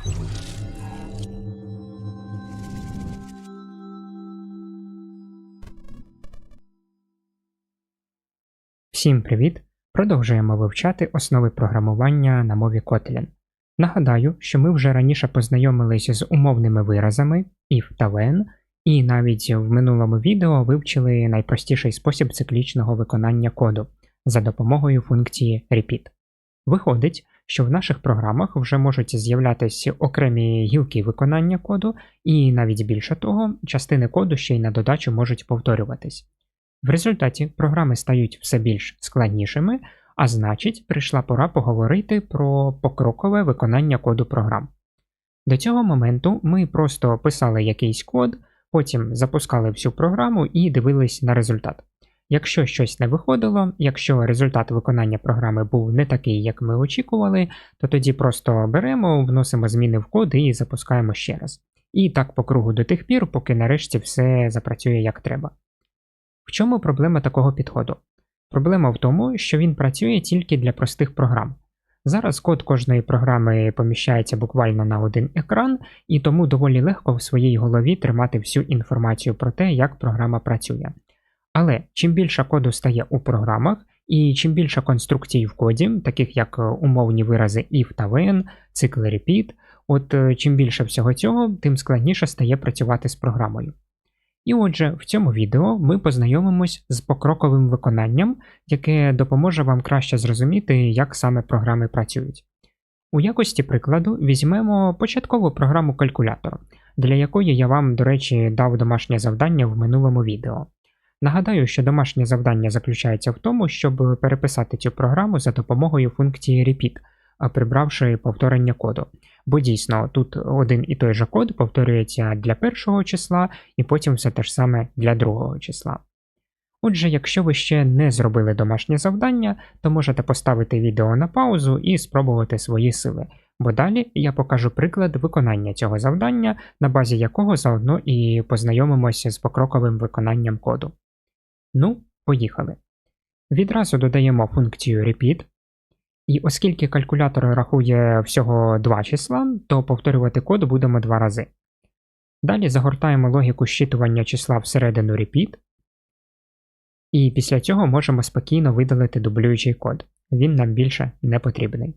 Всім привіт! Продовжуємо вивчати основи програмування на мові Kotlin. Нагадаю, що ми вже раніше познайомилися з умовними виразами if та when, і навіть в минулому відео вивчили найпростіший спосіб циклічного виконання коду за допомогою функції repeat. Виходить, що в наших програмах вже можуть з'являтися окремі гілки виконання коду, і навіть більше того, частини коду ще й на додачу можуть повторюватись. В результаті програми стають все більш складнішими, а значить, прийшла пора поговорити про покрокове виконання коду програм. До цього моменту ми просто писали якийсь код, потім запускали всю програму і дивились на результат. Якщо щось не виходило, якщо результат виконання програми був не такий, як ми очікували, то тоді просто беремо, вносимо зміни в код і запускаємо ще раз. І так по кругу до тих пір, поки нарешті все запрацює як треба. В чому проблема такого підходу? Проблема в тому, що він працює тільки для простих програм. Зараз код кожної програми поміщається буквально на один екран, і тому доволі легко в своїй голові тримати всю інформацію про те, як програма працює. Але чим більше коду стає у програмах, і чим більше конструкцій в коді, таких як умовні вирази if та when, цикл repeat, от е, чим більше всього цього, тим складніше стає працювати з програмою. І отже, в цьому відео ми познайомимось з покроковим виконанням, яке допоможе вам краще зрозуміти, як саме програми працюють. У якості прикладу візьмемо початкову програму калькулятор, для якої я вам, до речі, дав домашнє завдання в минулому відео. Нагадаю, що домашнє завдання заключається в тому, щоб переписати цю програму за допомогою функції repeat, прибравши повторення коду. Бо дійсно тут один і той же код повторюється для першого числа, і потім все те ж саме для другого числа. Отже, якщо ви ще не зробили домашнє завдання, то можете поставити відео на паузу і спробувати свої сили, бо далі я покажу приклад виконання цього завдання, на базі якого заодно і познайомимося з покроковим виконанням коду. Ну, поїхали. Відразу додаємо функцію repeat, і оскільки калькулятор рахує всього два числа, то повторювати код будемо два рази. Далі загортаємо логіку щитування числа всередину repeat, і після цього можемо спокійно видалити дублюючий код, він нам більше не потрібний.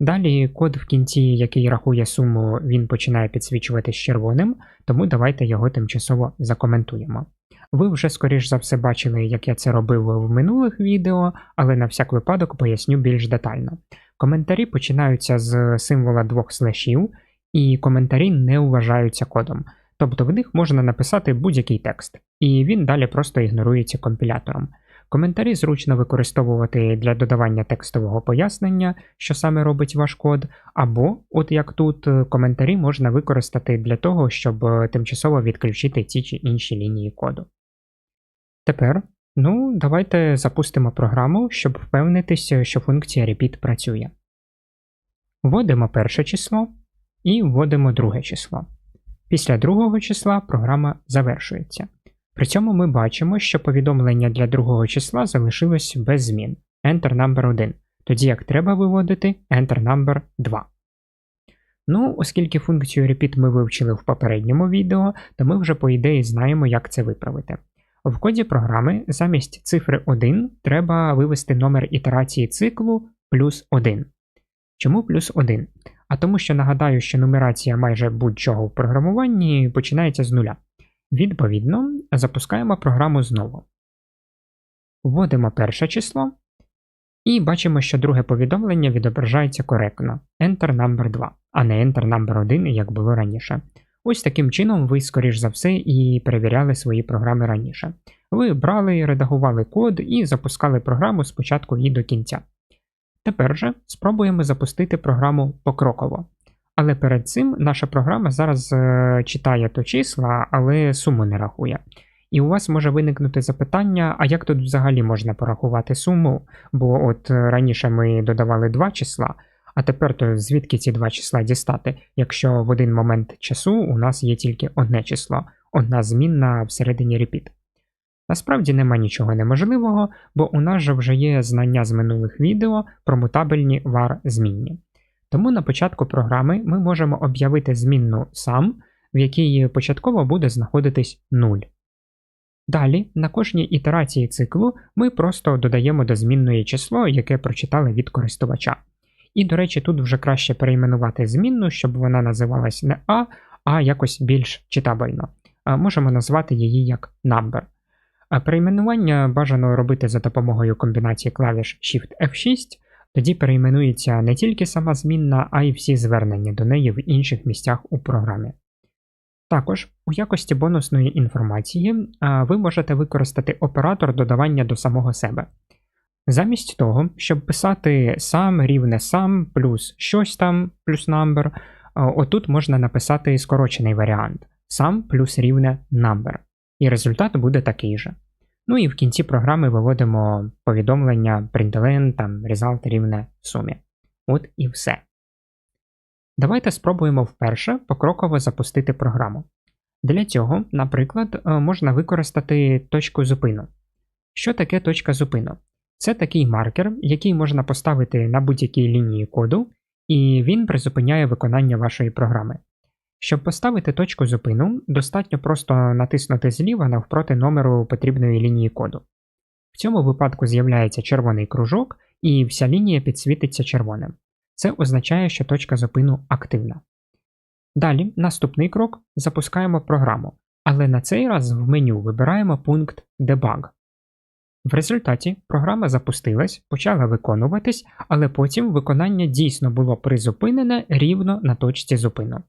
Далі код в кінці, який рахує суму, він починає підсвічуватись червоним, тому давайте його тимчасово закоментуємо. Ви вже, скоріш за все, бачили, як я це робив в минулих відео, але на всяк випадок поясню більш детально. Коментарі починаються з символа двох слешів, і коментарі не вважаються кодом. Тобто в них можна написати будь-який текст, і він далі просто ігнорується компілятором. Коментарі зручно використовувати для додавання текстового пояснення, що саме робить ваш код, або, от як тут, коментарі можна використати для того, щоб тимчасово відключити ті чи інші лінії коду. Тепер, ну, давайте запустимо програму, щоб впевнитися, що функція repeat працює. Вводимо перше число і вводимо друге число. Після другого числа програма завершується. При цьому ми бачимо, що повідомлення для другого числа залишилось без змін Enter number 1, тоді як треба виводити Enter number 2. Ну, оскільки функцію repeat ми вивчили в попередньому відео, то ми вже, по ідеї, знаємо, як це виправити. В коді програми замість цифри 1 треба вивести номер ітерації циклу плюс 1. Чому плюс 1? А тому що нагадаю, що нумерація майже будь-чого в програмуванні починається з нуля. Відповідно, запускаємо програму знову. Вводимо перше число. І бачимо, що друге повідомлення відображається коректно Enter number 2, а не Enter number 1, як було раніше. Ось таким чином ви, скоріш за все, і перевіряли свої програми раніше. Ви брали, редагували код і запускали програму спочатку і до кінця. Тепер же спробуємо запустити програму покроково. Але перед цим наша програма зараз е, читає то числа, але суму не рахує. І у вас може виникнути запитання, а як тут взагалі можна порахувати суму? Бо от е, раніше ми додавали два числа, а тепер то звідки ці два числа дістати, якщо в один момент часу у нас є тільки одне число, одна змінна всередині repeat. Насправді нема нічого неможливого, бо у нас же вже є знання з минулих відео про мутабельні var змінні. Тому на початку програми ми можемо об'явити змінну сам, в якій початково буде знаходитись 0. Далі, на кожній ітерації циклу ми просто додаємо до змінної число, яке прочитали від користувача. І, до речі, тут вже краще перейменувати змінну, щоб вона називалась не А, а якось більш читабельно. Можемо назвати її як number. Перейменування бажано робити за допомогою комбінації клавіш Shift-F6, тоді перейменується не тільки сама змінна, а й всі звернення до неї в інших місцях у програмі. Також у якості бонусної інформації ви можете використати оператор додавання до самого себе. Замість того, щоб писати сам рівне сам плюс щось там плюс number, отут можна написати скорочений варіант сам плюс рівне number. І результат буде такий же. Ну і в кінці програми виводимо повідомлення println там result рівне сумі. От і все. Давайте спробуємо вперше покроково запустити програму. Для цього, наприклад, е, можна використати точку зупину. Що таке точка зупину? Це такий маркер, який можна поставити на будь-якій лінії коду, і він призупиняє виконання вашої програми. Щоб поставити точку зупину, достатньо просто натиснути зліва навпроти номеру потрібної лінії коду. В цьому випадку з'являється червоний кружок, і вся лінія підсвітиться червоним. Це означає, що точка зупину активна. Далі, наступний крок запускаємо програму, але на цей раз в меню вибираємо пункт Debug. В результаті програма запустилась, почала виконуватись, але потім виконання дійсно було призупинене рівно на точці зупину.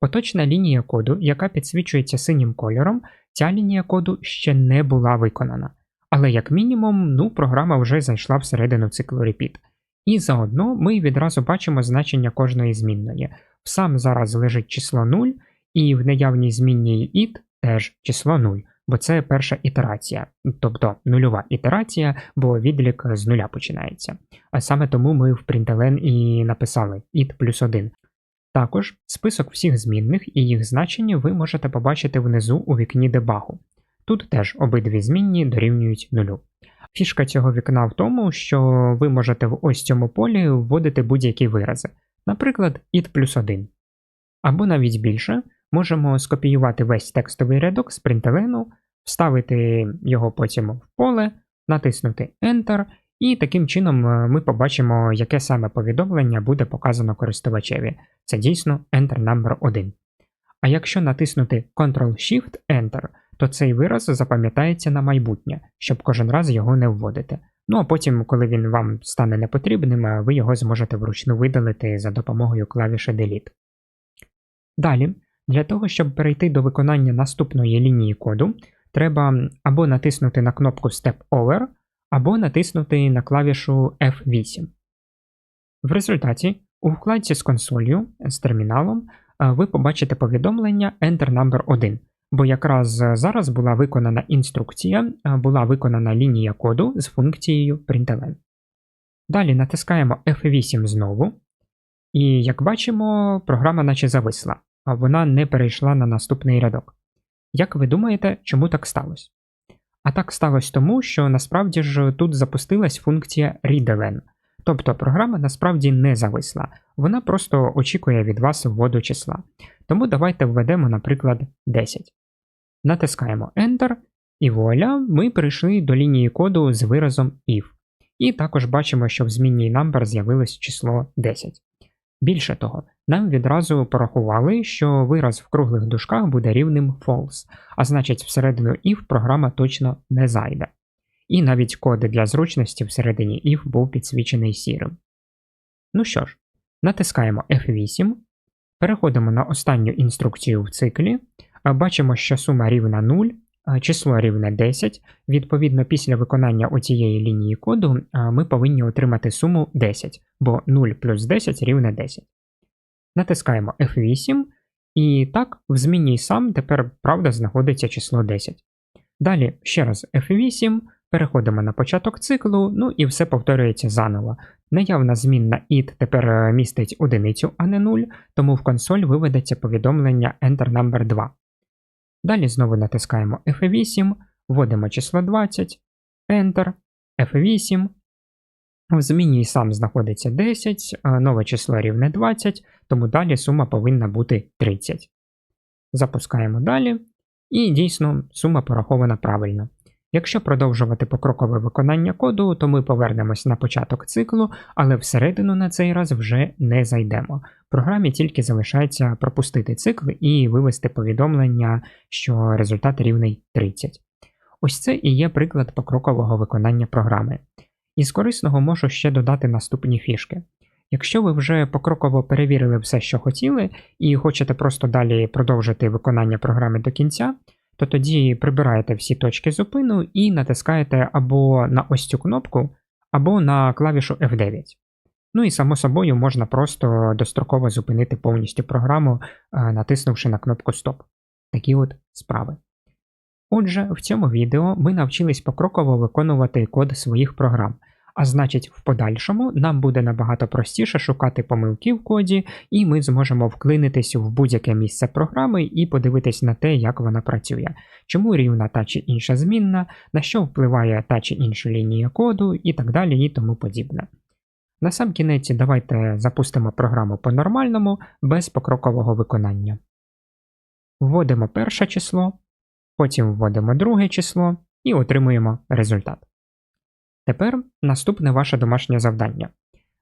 Поточна лінія коду, яка підсвічується синім кольором, ця лінія коду ще не була виконана. Але, як мінімум, ну, програма вже зайшла всередину циклу repeat. І заодно ми відразу бачимо значення кожної змінної. Сам зараз лежить число 0, і в наявній змінній id теж число 0, бо це перша ітерація, тобто нульова ітерація, бо відлік з нуля починається. А саме тому ми в println і написали id плюс 1. Також список всіх змінних і їх значення ви можете побачити внизу у вікні дебагу. Тут теж обидві змінні дорівнюють нулю. Фішка цього вікна в тому, що ви можете в ось цьому полі вводити будь-які вирази, наприклад, id плюс 1. Або навіть більше, можемо скопіювати весь текстовий рядок з принтелену, вставити його потім в поле, натиснути Enter, і таким чином е, ми побачимо, яке саме повідомлення буде показано користувачеві. Це дійсно Enter number 1. А якщо натиснути Ctrl-Shift-Enter, то цей вираз запам'ятається на майбутнє, щоб кожен раз його не вводити. Ну а потім, коли він вам стане непотрібним, ви його зможете вручну видалити за допомогою клавіші Delete. Далі, для того, щоб перейти до виконання наступної лінії коду, треба або натиснути на кнопку Step Over, або натиснути на клавішу F8. В результаті, у вкладці з консолью з терміналом, ви побачите повідомлення Enter Number 1 бо якраз зараз була виконана інструкція, була виконана лінія коду з функцією println. Далі натискаємо F8 знову, і як бачимо, програма наче зависла, а вона не перейшла на наступний рядок. Як ви думаєте, чому так сталося? А так сталося тому, що насправді ж тут запустилась функція readLn, тобто програма насправді не зависла, вона просто очікує від вас вводу числа. Тому давайте введемо, наприклад, 10. Натискаємо Enter, і вуаля, ми прийшли до лінії коду з виразом if. І також бачимо, що в змінній number з'явилось число 10. Більше того, нам відразу порахували, що вираз в круглих дужках буде рівним false, а значить, всередину if програма точно не зайде. І навіть код для зручності всередині if був підсвічений сірим. Ну що ж, натискаємо F8, переходимо на останню інструкцію в циклі, Бачимо, що сума рівна 0, число рівне 10. Відповідно, після виконання оцієї лінії коду ми повинні отримати суму 10, бо 0 плюс 10 рівне 10. Натискаємо F8, і так, в змінній сам тепер правда знаходиться число 10. Далі ще раз F8, переходимо на початок циклу, ну і все повторюється заново. Наявна змінна id тепер е, містить одиницю, а не 0, тому в консоль виведеться повідомлення Enter number 2. Далі знову натискаємо F8, вводимо число 20, Enter, F8. В зміні сам знаходиться 10, нове число рівне 20, тому далі сума повинна бути 30. Запускаємо далі. І дійсно сума порахована правильно. Якщо продовжувати покрокове виконання коду, то ми повернемось на початок циклу, але всередину на цей раз вже не зайдемо. Програмі тільки залишається пропустити цикл і вивести повідомлення, що результат рівний 30. Ось це і є приклад покрокового виконання програми. Із корисного можу ще додати наступні фішки. Якщо ви вже покроково перевірили все, що хотіли, і хочете просто далі продовжити виконання програми до кінця, то тоді прибираєте всі точки зупину і натискаєте або на ось цю кнопку, або на клавішу F9. Ну і само собою можна просто достроково зупинити повністю програму, е, натиснувши на кнопку Стоп. Такі от справи. Отже, в цьому відео ми навчились покроково виконувати код своїх програм. А значить, в подальшому нам буде набагато простіше шукати помилки в коді, і ми зможемо вклинитись в будь-яке місце програми і подивитись на те, як вона працює, чому рівна та чи інша змінна, на що впливає та чи інша лінія коду і так далі і тому подібне. На сам кінець давайте запустимо програму по-нормальному, без покрокового виконання. Вводимо перше число, потім вводимо друге число і отримуємо результат. Тепер наступне ваше домашнє завдання.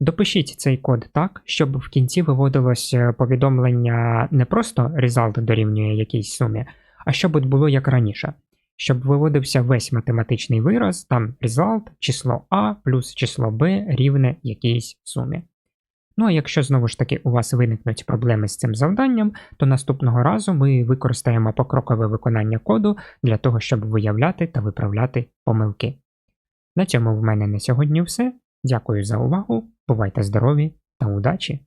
Допишіть цей код так, щоб в кінці виводилось е, повідомлення не просто result дорівнює якійсь сумі, а щоб було як раніше, щоб виводився весь математичний вираз, там result, число А плюс число Б рівне якійсь сумі. Ну а якщо знову ж таки у вас виникнуть проблеми з цим завданням, то наступного разу ми використаємо покрокове виконання коду для того, щоб виявляти та виправляти помилки. На цьому в мене на сьогодні все. Дякую за увагу, бувайте здорові та удачі!